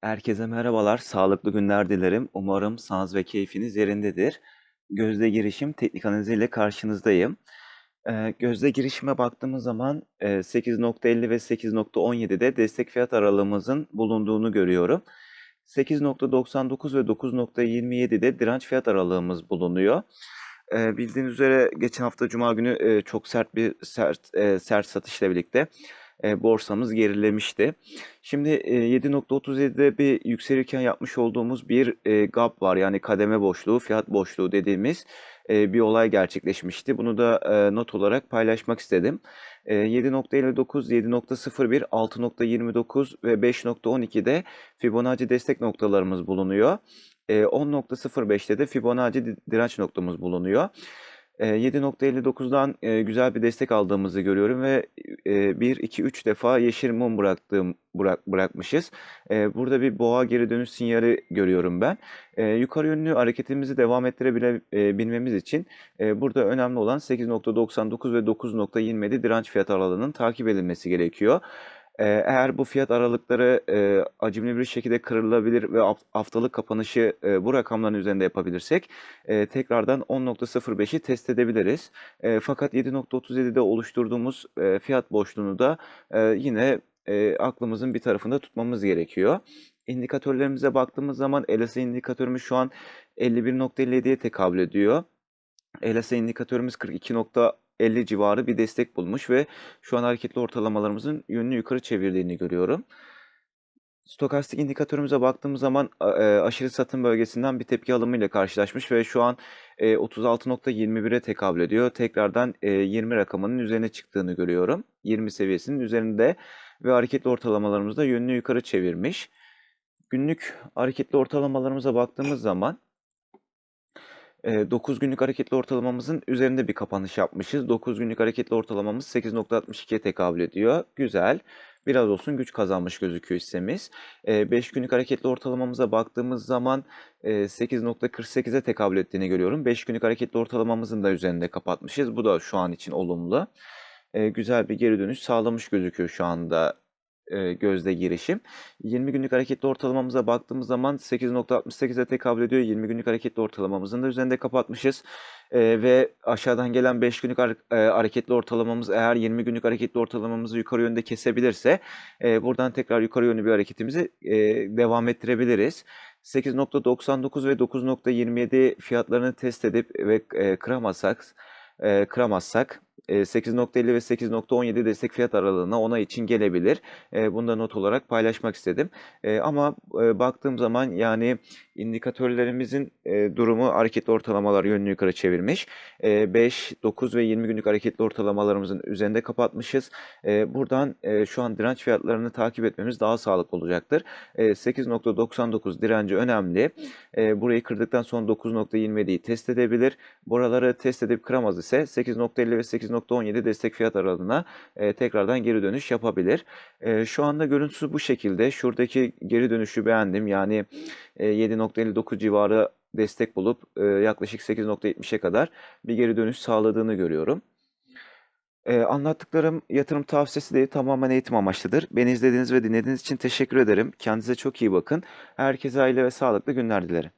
Herkese merhabalar, sağlıklı günler dilerim. Umarım sağlığınız ve keyfiniz yerindedir. Gözde girişim teknik analiziyle karşınızdayım. Eee, gözde girişime baktığımız zaman eee, 8.50 ve 8.17'de destek fiyat aralığımızın bulunduğunu görüyorum. 8.99 ve 9.27'de direnç fiyat aralığımız bulunuyor. Eee, bildiğiniz üzere geçen hafta Cuma günü eee, çok sert bir sert eee, sert satışla birlikte eee, borsamız gerilemişti. Şimdi eee, 7.37'de bir yükselirken yapmış olduğumuz bir eee, gap var. Yani kademe boşluğu, fiyat boşluğu dediğimiz bir olay gerçekleşmişti. Bunu da not olarak paylaşmak istedim. Eee, 7.59, 7.01, 6.29 ve 5.12'de Fibonacci destek noktalarımız bulunuyor. Eee, 10.05'te de Fibonacci di- direnç noktamız bulunuyor. Eee, 7.59'dan eee, güzel bir destek aldığımızı görüyorum ve eee, 1, 2, 3 defa yeşil mum bıraktığım bırak, bırakmışız. Eee, burada bir boğa geri dönüş sinyali görüyorum ben. Eee, yukarı yönlü hareketimizi devam ettirebilmemiz için eee, burada önemli olan 8.99 ve 9.27 direnç fiyat aralığının takip edilmesi gerekiyor. Eğer bu fiyat aralıkları eee, acımlı bir şekilde kırılabilir ve haf- haftalık kapanışı eee, bu rakamların üzerinde yapabilirsek eee, tekrardan 10.05'i test edebiliriz. Eee, fakat 7.37'de oluşturduğumuz eee, fiyat boşluğunu da eee, yine eee, aklımızın bir tarafında tutmamız gerekiyor. İndikatörlerimize baktığımız zaman LSI indikatörümüz şu an 51.57'ye tekabül ediyor. LSI indikatörümüz 42.50 civarı bir destek bulmuş ve şu an hareketli ortalamalarımızın yönünü yukarı çevirdiğini görüyorum. Stokastik indikatörümüze baktığımız zaman e, aşırı satım bölgesinden bir tepki alımıyla karşılaşmış ve şu an e, 36.21'e tekabül ediyor. Tekrardan e, 20 rakamının üzerine çıktığını görüyorum. 20 seviyesinin üzerinde ve hareketli ortalamalarımız da yönünü yukarı çevirmiş. Günlük hareketli ortalamalarımıza baktığımız zaman 9 günlük hareketli ortalamamızın üzerinde bir kapanış yapmışız. 9 günlük hareketli ortalamamız 8.62'ye tekabül ediyor. Güzel. Biraz olsun güç kazanmış gözüküyor hissemiz. 5 günlük hareketli ortalamamıza baktığımız zaman e, 8.48'e tekabül ettiğini görüyorum. 5 günlük hareketli ortalamamızın da üzerinde kapatmışız. Bu da şu an için olumlu. Güzel bir geri dönüş sağlamış gözüküyor şu anda e, gözde girişim. 20 günlük hareketli ortalamamıza baktığımız zaman 8.68'e tekabül ediyor. 20 günlük hareketli ortalamamızın da üzerinde kapatmışız. E, ve aşağıdan gelen 5 günlük e, hareketli ortalamamız eğer 20 günlük hareketli ortalamamızı yukarı yönde kesebilirse e, buradan tekrar yukarı yönlü bir hareketimizi e, devam ettirebiliriz. 8.99 ve 9.27 fiyatlarını test edip ve e, kıramazsak e, kıramazsak 8.50 ve 8.17 destek fiyat aralığına ona için gelebilir. Bunu da not olarak paylaşmak istedim. Ama baktığım zaman yani indikatörlerimizin durumu hareketli ortalamalar yönünü yukarı çevirmiş. E, 5, 9 ve 20 günlük hareketli ortalamalarımızın üzerinde kapatmışız. Buradan şu an direnç fiyatlarını takip etmemiz daha sağlıklı olacaktır. E, 8.99 direnci önemli. Burayı kırdıktan sonra 9.27'yi test edebilir. Buraları test edip kıramaz ise 8.50 ve 8.17 destek fiyat aralığına e, tekrardan geri dönüş yapabilir. E, şu anda görüntüsü bu şekilde. Şuradaki geri dönüşü beğendim. Yani e, 7.59 civarı destek bulup e, yaklaşık 8.70'e kadar bir geri dönüş sağladığını görüyorum. E, anlattıklarım yatırım tavsiyesi değil, tamamen eğitim amaçlıdır. Beni izlediğiniz ve dinlediğiniz için teşekkür ederim. Kendinize çok iyi bakın. Herkese aile ve sağlıklı günler dilerim.